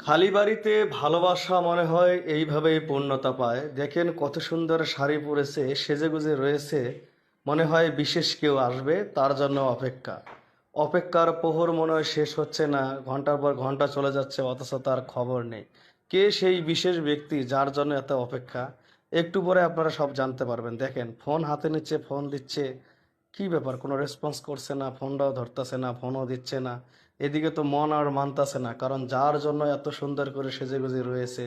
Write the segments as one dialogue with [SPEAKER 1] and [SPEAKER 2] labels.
[SPEAKER 1] খালি বাড়িতে ভালোবাসা মনে হয় এইভাবেই পূর্ণতা পায়। দেখেন কত সুন্দর শাড়ি পরেছে, সেজেগুজে রয়েছে। মনে হয় বিশেষ কেউ আসবে, তার জন্য অপেক্ষা। অপেক্ষার প্রহর মনে হয় শেষ হচ্ছে না, ঘণ্টার পর ঘণ্টা চলে যাচ্ছে, অথচ তার খবর নেই। কে সেই বিশেষ ব্যক্তি যার জন্য এত অপেক্ষা? একটু পরে আপনারা সব জানতে পারবেন। দেখেন, ফোন হাতে নিচ্ছে, ফোন দিচ্ছে। কি ব্যাপার? কোনো রেসপন্স করছে না, ফোনটাও ধরতেছে না, ফোনও দিচ্ছে না। এদিকে তো মন আর মানতাছে না, কারণ যার জন্য এত সুন্দর করে সেজেগুজে রয়েছে,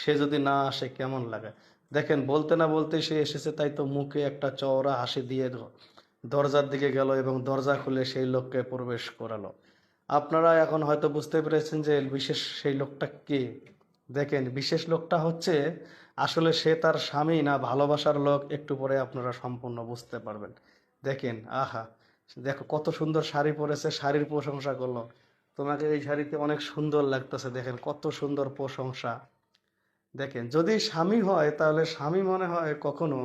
[SPEAKER 1] সে যদি না আসে কেমন লাগে? দেখেন, বলতে না বলতে সে এসেছে, তাই তো মুখে একটা চওড়া হাসি দিয়ে দরজার দিকে গেল এবং দরজা খুলে সেই লোককে প্রবেশ করালো। আপনারা এখন হয়তো বুঝতে পেরেছেন যে বিশেষ সেই লোকটা কে? দেখেন, বিশেষ লোকটা হচ্ছে, আসলে সে তার স্বামী না, ভালোবাসার লোক, একটু পরে আপনারা সম্পূর্ণ বুঝতে পারবেন। দেখেন, আহা! দেখো কত সুন্দর শাড়ি পরেছে, শাড়ির প্রশংসা করল। তোমাকে এই শাড়িতে অনেক সুন্দর লাগতেছে, দেখেন কত সুন্দর প্রশংসা। দেখেন, যদি স্বামী হয়, তাহলে স্বামী মনে হয় কখনো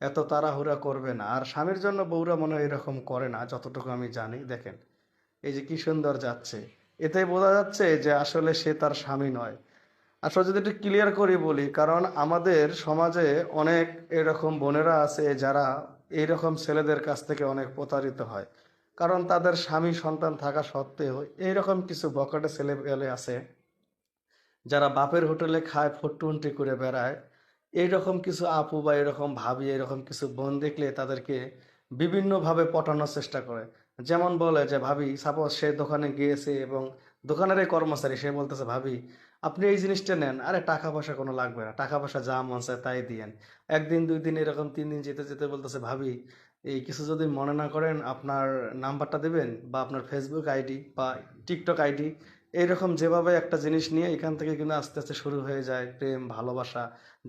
[SPEAKER 1] এত তাড়াহুড়া করবে না। আর স্বামীর জন্য বউরা মনে হয় এরকম করে না, যতটুকু আমি জানি। দেখেন, এই যে কি সুন্দর যাচ্ছে। এতে বোঝা যাচ্ছে যে আসলে সে তার স্বামী নয়। আসলে যদি একটু ক্লিয়ার করে বলি, কারণ আমাদের সমাজে অনেক এরকম বোনেরা আছে যারা এইরকম ছেলেদের কাছ থেকে অনেক প্রতারিত হয়। কারণ তাদের স্বামী সন্তান থাকা সত্ত্বেও এইরকম কিছু বকাটে ছেলে পেলে আছে, যারা বাপের হোটেলে খায় ফটুনটি করে বেড়ায়। এইরকম কিছু আপু বা এরকম ভাবি এরকম কিছু বোন দেখলে তাদেরকে বিভিন্নভাবে পটানোর চেষ্টা করে। যেমন বলে যে, ভাবি সাপোজ সে দোকানে গিয়েছে এবং দোকানের কর্মচারী, সে বলতেছে, ভাবি আপনি এই জিনিসটা নেন, আরে টাকা পয়সা কোনো লাগবে না, টাকা পয়সা যা মন চায় তাই দিয়েন। একদিন, দুই দিন এরকম তিন দিন যেতে যেতে বলতেছে, ভাবি, এই কিছু যদি মনে না করেন, আপনার নাম্বারটা দেবেন বা আপনার ফেসবুক আইডি বা টিকটক আইডি এইরকম যেভাবে একটা জিনিস নিয়ে এখান থেকে কিন্তু আস্তে আস্তে শুরু হয়ে যায়, প্রেম, ভালোবাসা,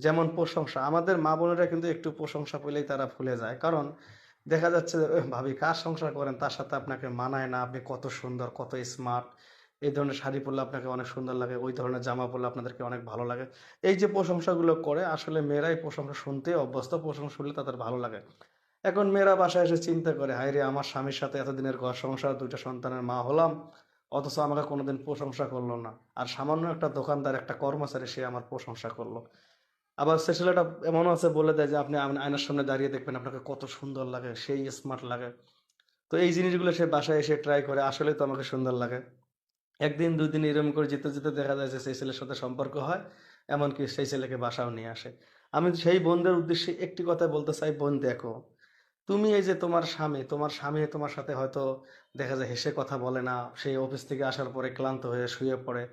[SPEAKER 1] যেমন প্রশংসা। আমাদের মা বোনেরা কিন্তু একটু প্রশংসা পেলেই তারা ভুলে যায়। কারণ দেখা যাচ্ছে ভাবি, কার সংসার করেন? তার সাথে আপনাকে মানায় না, আপনি কত সুন্দর, কত স্মার্ট এই ধরনের শাড়ি পরলে আপনাকে অনেক সুন্দর লাগে, ওই ধরনের জামা পরলে আপনাদেরকে অনেক ভালো লাগে। এই যে প্রশংসাগুলো করে, আসলে মেয়েরাই প্রশংসা শুনতে অভ্যস্ত, প্রশংসা শুনলে তাদের ভালো লাগে। এখন মেয়েরা বাসায় এসে চিন্তা করে, হায় রে, আমার স্বামীর সাথে এতদিনের ঘর সংসার, দুইটা সন্তানের মা হলাম, অথচ আমাকে কোনোদিন প্রশংসা করল না। আর সামান্য একটা দোকানদার, একটা কর্মচারী, সে আমার প্রশংসা করল। আবার সে ছেলেটা এমনও আছে বলে দেয় যে, আপনি আয়নার সামনে দাঁড়িয়ে দেখবেন, আপনাকে কত সুন্দর লাগে, সেই স্মার্ট লাগে। তো এই জিনিসগুলো সে বাসায় এসে ট্রাই করে আসলে তো আমাকে সুন্দর লাগে। একদিন দুই দিন এরকম করে যেতে যেতে দেখা যায় যে সেই ছেলের সাথে সম্পর্ক হয়, এমনকি সেই ছেলেকে বাসাও নিয়ে আসে। আমি সেই বোনদের উদ্দেশ্যে একটি কথা বলতে চাই, বোন দেখো, তুমি এই যে তোমার স্বামী তোমার স্বামী তোমার সাথে হয়তো দেখা যায় হেসে কথা বলে না সেই অফিস থেকে আসার পরে ক্লান্ত হয়ে শুয়ে পড়ে